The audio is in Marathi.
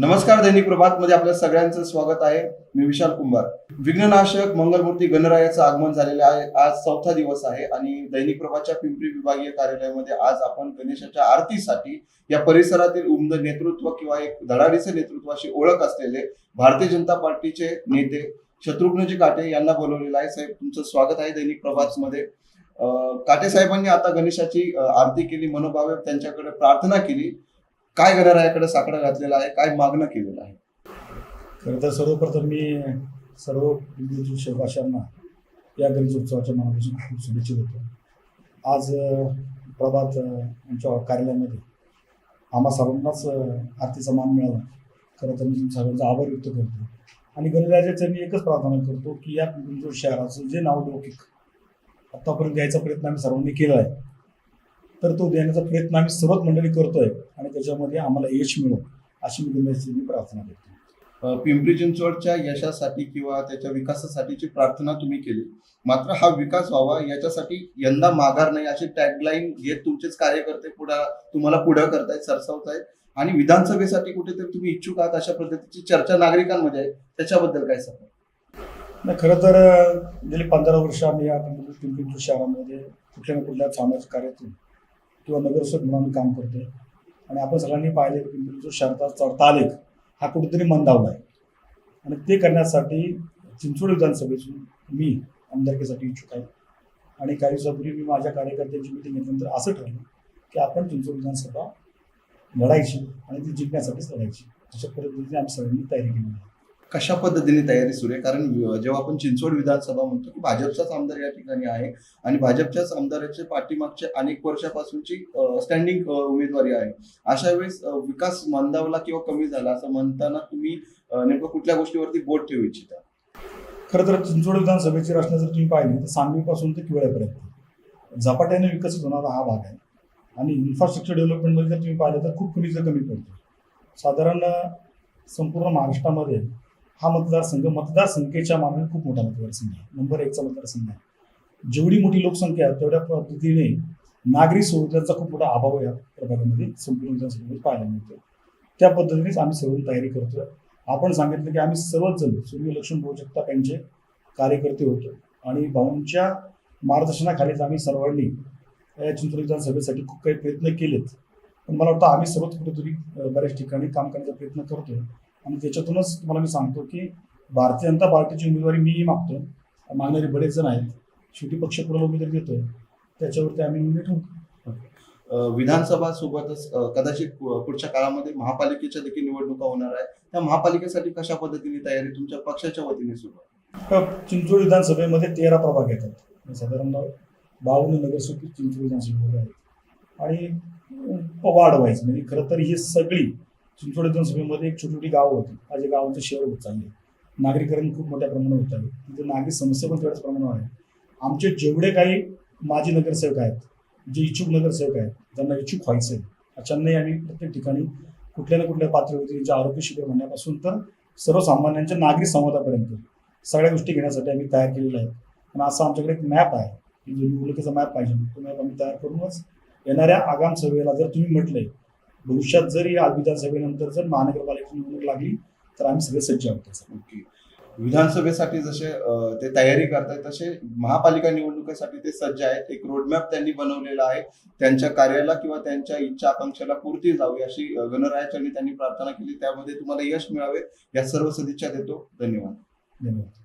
नमस्कार दैनिक प्रभात मध्ये आपल्या सगळ्यांचं स्वागत आहे. मी विशाल कुंभार. विघ्ननाशक मंगलमूर्ती गणरायाचं आगमन झालेले आहे. आज चौथा दिवस आहे आणि दैनिक प्रभातच्या पिंपरी विभागीय कार्यालयामध्ये आज आपण गणेशाच्या आरतीसाठी या परिसरातील उमद नेतृत्व किंवा एक धडाडीचे नेतृत्वाशी ओळख असलेले भारतीय जनता पार्टीचे नेते शत्रुघ्नजी काटे यांना बोलवलेलं आहे. साहेब तुमचं स्वागत आहे दैनिक प्रभात मध्ये काटे साहेबांनी आता गणेशाची आरती केली मनोभावे त्यांच्याकडे प्रार्थना केली. काय गणरायाकडे साकडं घातलेलं आहे? काय मागणं केलेलं आहे? खरं तर सर्वप्रथम मी सर्व हिंदू शहरवाशांना या गणेश उत्सवाच्या मनापासून खूप शुभेच्छा देतो. आज प्रभात आमच्या कार्यालयामध्ये आम्हा सर्वांनाच आरतीचा मान मिळाला. खरं तर मी तुमच्या सर्वांचा आभार व्यक्त करतो. आणि गणराजाचं मी एकच प्रार्थना करतो की या गुंजूर शहराचं जे नाव लौकिक आत्तापर्यंत द्यायचा प्रयत्न आम्ही सर्वांनी केला आहे. तर तो देण्याचा प्रयत्न आम्ही सर्वच मंडळी करतोय आणि त्याच्यामध्ये आम्हाला यश मिळो अशी मी गणराजाची मी प्रार्थना करतो पिंपरी चिंचवडच्या यशासाठी किंवा त्याच्या विकासासाठीची प्रार्थना तुम्ही केली. मात्र हा विकास व्हावा याच्यासाठी यंदा माघार नाही अशी टॅगलाईन घेत तुमचेच कार्यकर्ते पुढे तुम्हाला पुढे करतायत सरसावतायत. आणि विधानसभेसाठी कुठेतरी तुम्ही इच्छुक आहात अशा पद्धतीची चर्चा नागरिकांमध्ये आहे. त्याच्याबद्दल काय सांगा नाही खरं तर गेली पंधरा वर्ष आम्ही या पिंपरी पिंपरी शहरामध्ये कुठल्या ना कुठल्या सामाजिक कार्यातून किंवा नगरसेवक म्हणून आम्ही काम करतोय. आणि आपण सगळ्यांनी पाहिले की जो शारदा चढता आलेख हा कुठेतरी मंदावला आहे आणि ते करण्यासाठी चिंचवड विधानसभेतून मी आमदारकीसाठी इच्छुक आहे. आणि काही दिवसापूर्वी मी माझ्या कार्यकर्त्यांची मिटिंग घेतल्यानंतर असं ठरलं की आपण चिंचवड विधानसभा लढायची आणि ती जिंकण्यासाठीच लढायची. अशा पद्धतीने आम्ही सगळ्यांनी तयारी केली आहे. कशा पद्धतीने तयारी सुरू आहे? कारण जेव्हा आपण चिंचवड विधानसभा म्हणतो की भाजपचाच आमदार या ठिकाणी आहे आणि भाजपच्याच आमदाराचे पाठीमागचे अनेक वर्षापासूनची स्टँडिंग उमेदवारी आहे. अशा वेळेस विकास मंदावला किंवा कमी झाला असं म्हणताना तुम्ही नेमकं कुठल्या गोष्टीवरती बोट ठेवू इच्छिता? खरं तर चिंचवड विधानसभेची रचना जर तुम्ही पाहिली तर सांगलीपासून ते किवळ्यापर्यंत. झपाट्याने विकसित होणारा हा भाग आहे. आणि इन्फ्रास्ट्रक्चर डेव्हलपमेंटमध्ये जर तुम्ही पाहिलं तर खूप कमीचं कमी पडतो साधारण संपूर्ण महाराष्ट्रामध्ये हा मतदारसंघ मतदारसंख्येच्या मानाने खूप मोठा मतदारसंघ आहे. नंबर एकचा मतदारसंघ आहे. जेवढी मोठी लोकसंख्या आहे तेवढ्या पद्धतीने नागरी सुविधांचा खूप मोठा अभाव या प्रभागामध्ये संपूर्ण विधानसभेमध्ये पाहायला मिळतो त्या पद्धतीनेच आम्ही सर्व तयारी करतोय. आपण सांगितलं की आम्ही सर्वच जण सूर्यलक्ष्मी भाऊ जगताप यांचे कार्यकर्ते होतो आणि भाऊंच्या मार्गदर्शनाखालीच आम्ही सर्वांनी या चिंचवड विधानसभेसाठी खूप काही प्रयत्न केलेत. पण मला वाटतं आम्ही सर्वच कुठेतरी बऱ्याच ठिकाणी काम करण्याचा प्रयत्न करतोय. आणि त्याच्यातूनच तुम्हाला मी सांगतो की भारतीय जनता पार्टीची उमेदवारी मीही मागतोय. मागणारे बरेच जण आहेत. शेवटी पक्ष कुणाला उमेदवारी देतोय त्याच्यावरती आम्ही निर्णय ठेवू. विधानसभा सोबतच कदाचित पुढच्या काळामध्ये महापालिकेच्या देखील निवडणुका होणार आहे त्या महापालिकेसाठी कशा पद्धतीने तयारी तुमच्या पक्षाच्या वतीने सुरू आहे? विधानसभेमध्ये तेरा प्रभाग येतात साधारण बावन्न नगरसेवक चिंचवड विधानसभेमध्ये आहेत. आणि वाढ व्हायचं. म्हणजे खरं तर ही सगळी चिंचवड विधानसभेमध्ये एक छोटी छोटी गावं होती. आज या गावांचं शहर होत चालले नागरीकरण खूप मोठ्या प्रमाणात होत आहे तिथे नागरिक समस्या पण तेवढ्याच प्रमाणावर आहे आमचे जेवढे काही माजी नगरसेवक आहेत जे इच्छुक नगरसेवक आहेत त्यांना इच्छुक व्हायचं आहे अचानक आम्ही प्रत्येक ठिकाणी कुठल्या ना कुठल्या पातळीवरती त्यांच्या आरोग्य शिबिर म्हणण्यापासून तर सर्वसामान्यांच्या नागरिक संवादापर्यंत सगळ्या गोष्टी घेण्यासाठी आम्ही तयार केलेल्या आहेत. आणि असा आमच्याकडे एक मॅप आहे. की जो निवडणुकीचा मॅप पाहिजे तो मॅप आम्ही तयार करूनच येणाऱ्या आगाम सभेला जर तुम्ही म्हटलंय भविष्यात जर या विधानसभेनंतर जर महानगरपालिकेची निवडणूक लागली तर आम्ही सगळे सज्ज आहोत विधानसभेसाठी जसे ते तयारी करतायत तसे महापालिका निवडणुकीसाठी ते सज्ज आहेत. एक रोडमॅप त्यांनी बनवलेला आहे. त्यांच्या कार्याला किंवा त्यांच्या इच्छा आकांक्षाला पूर्ती जावी अशी अ, गणरायाचरणी त्यांनी प्रार्थना केली. त्यामध्ये तुम्हाला यश मिळावे या सर्व सदिच्छा देतो. धन्यवाद. धन्यवाद.